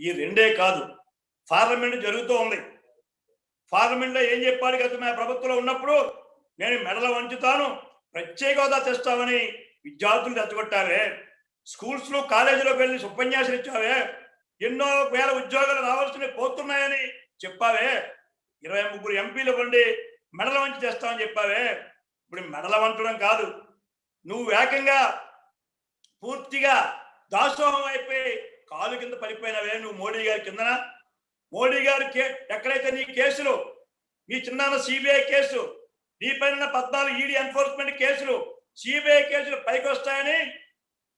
ఈ రెండే కాదు. పార్లమెంట్ జరుగుతూ ఉంది. పార్లమెంట్లో ఏం చెప్పాలి కదా మా ప్రభుత్వంలో ఉన్నప్పుడు? నేను మెడలు వంచుతాను. ప్రత్యేక హోదా తెస్తామని విద్యార్థులు తెచ్చగొట్టారే స్కూల్స్లో కాలేజీలోకి వెళ్ళి ఉపన్యాసం ఇచ్చావే. ఎన్నో వేల ఉద్యోగాలు రావాల్సినవి పోతున్నాయని చెప్పావే. ఇరవై ముగ్గురు ఎంపీలు పండి మెడల వంచి తెస్తామని చెప్పావే. ఇప్పుడు మెడల వంచడం కాదు. నువ్వు ఏకంగా పూర్తిగా దాసోహం అయిపోయి కాలు కింద పడిపోయినవే నువ్వు మోడీ గారి కిందన? మోడీ గారు కే ఎక్కడైతే నీ కేసులు నీ చిన్న సిబిఐ కేసు నీ పైన పద్నాలుగు ఈడీ ఎన్ఫోర్స్మెంట్ కేసులు సిబిఐ కేసులు పైకి వస్తాయని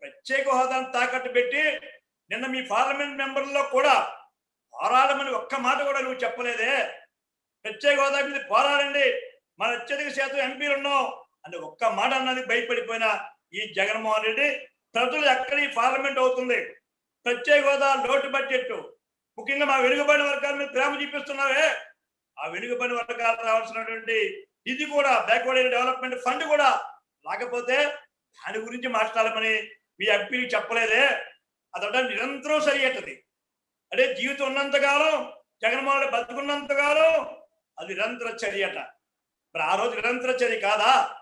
ప్రత్యేక హోదాను తాకట్టు పెట్టి నిన్న మీ పార్లమెంట్ మెంబర్లో కూడా పోరాడమని ఒక్క మాట కూడా నువ్వు చెప్పలేదే. ప్రత్యేక హోదా మీద పోరాడండి. మన అత్యధిక శాతం ఎంపీలు ఉన్నాం అని ఒక్క మాట అన్నది భయపడిపోయిన ఈ జగన్మోహన్ రెడ్డి. ప్రజలు ఎక్కడ ఈ పార్లమెంట్ అవుతుంది? ప్రత్యేక హోదా లోటు బడ్జెట్ ముఖ్యంగా మా వెనుకబడిన వర్గాల మీద ప్రేమ చూపిస్తున్నావే. ఆ వెనుకబడిన వర్గాలకు రావాల్సినటువంటి ఇది కూడా బ్యాక్వర్డ్ డెవలప్మెంట్ ఫండ్ కూడా. లేకపోతే దాని గురించి మాట్లాడమని మీ ఎంపీకి చెప్పలేదే. అదొక నిరంతరం సరియటది అంటే జీవితం ఉన్నంతకాలం జగన్మోహన్ రెడ్డి బతుకున్నంతకాలం అది నిరంతర అట. మరి ఆ రోజు నిరంతర చర్య కాదా?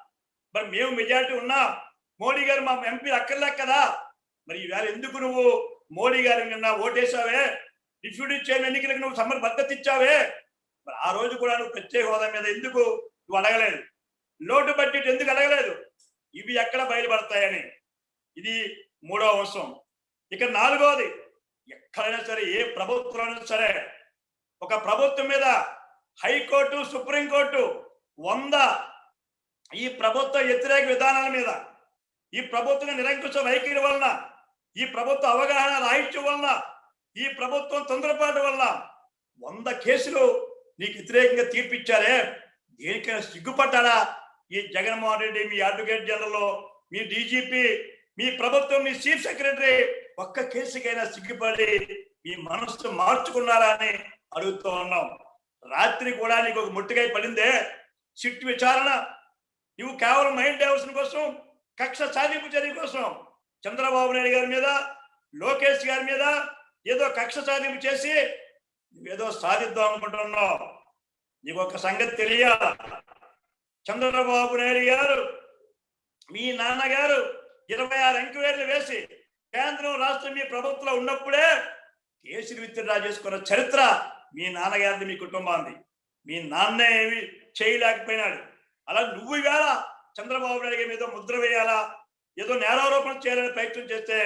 మరి మేము మెజారిటీ ఉన్నా. మోడీ గారు మా ఎంపీలు అక్కర్లేక కదా? మరి ఈవేళ ఎందుకు నువ్వు మోడీ గారు నిన్న ఓటేసావే డిప్యూటీ చైర్మన్ ఎన్నికలకు నువ్వు సమ్మర్ మద్దతు ఇచ్చావే. మరి ఆ రోజు కూడా నువ్వు ప్రత్యేక హోదా మీద ఎందుకు నువ్వు అడగలేదు? లోటు బడ్జెట్ ఎందుకు అడగలేదు? ఇవి ఎక్కడ బయలుపడతాయని. ఇది మూడవ అంశం. ఇక నాలుగవది ఎక్కడైనా సరే ఏ ప్రభుత్వం సరే ఒక ప్రభుత్వం మీద హైకోర్టు సుప్రీంకోర్టు వంద ఈ ప్రభుత్వ వ్యతిరేక విధానాల మీద ఈ ప్రభుత్వం నిరంకుశ వైఖరి వలన ఈ ప్రభుత్వ అవగాహన రాహిత్యం వల్ల ఈ ప్రభుత్వం తొందరపాటు వల్ల వంద కేసులు నీకు వ్యతిరేకంగా తీర్పిచ్చారే. దేనికైనా సిగ్గుపడ్డారా? ఈ జగన్మోహన్ రెడ్డి మీ అడ్వకేట్ జనరల్ మీ డీజీపీ మీ ప్రభుత్వం మీ చీఫ్ సెక్రటరీ ఒక్క కేసుకైనా సిగ్గుపడి మీ మనస్సు మార్చుకున్నారా అని అడుగుతూ ఉన్నాం. రాత్రి కూడా నీకు ఒక ముట్టుకై పడిందే. సిట్ విచారణ. నువ్వు కేవలం మైండ్ డైవర్షన్ కోసం కక్ష సాధింపు చర్య కోసం చంద్రబాబు నాయుడు గారి మీద లోకేష్ గారి మీద ఏదో కక్ష సాధింపు చేసి నువ్వేదో సాధిద్దాం అనుకుంటున్నావు. నీకు ఒక సంగతి తెలియాల చంద్రబాబు నాయుడు గారు మీ నాన్నగారు ఇరవై ఆరు ఎంక్వైరీలు వేసి కేంద్రం రాష్ట్రం మీ ప్రభుత్వంలో ఉన్నప్పుడే కేసులు విత్డ్రా చేసుకున్న చరిత్ర మీ నాన్నగారిది మీ కుటుంబాన్ని మీ నాన్న ఏమి చేయలేకపోయినాడు. అలా నువ్వు ఇవాళ చంద్రబాబు నాయుడు గారి మీద ముద్ర వేయాలా? ఏదో నేరారోపణ చేయాలని ప్రయత్నం చేస్తే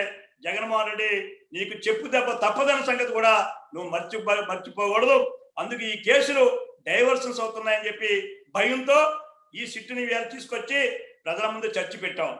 జగన్మోహన్ రెడ్డి నీకు చెప్పు దెబ్బ తప్పదన్న సంగతి కూడా నువ్వు మర్చిపో మర్చిపోకూడదు. అందుకు ఈ కేసులు డైవర్షన్స్ అవుతున్నాయని చెప్పి భయంతో ఈ సిట్టుని వేళ తీసుకొచ్చి ప్రజల ముందు చర్చి పెట్టాం.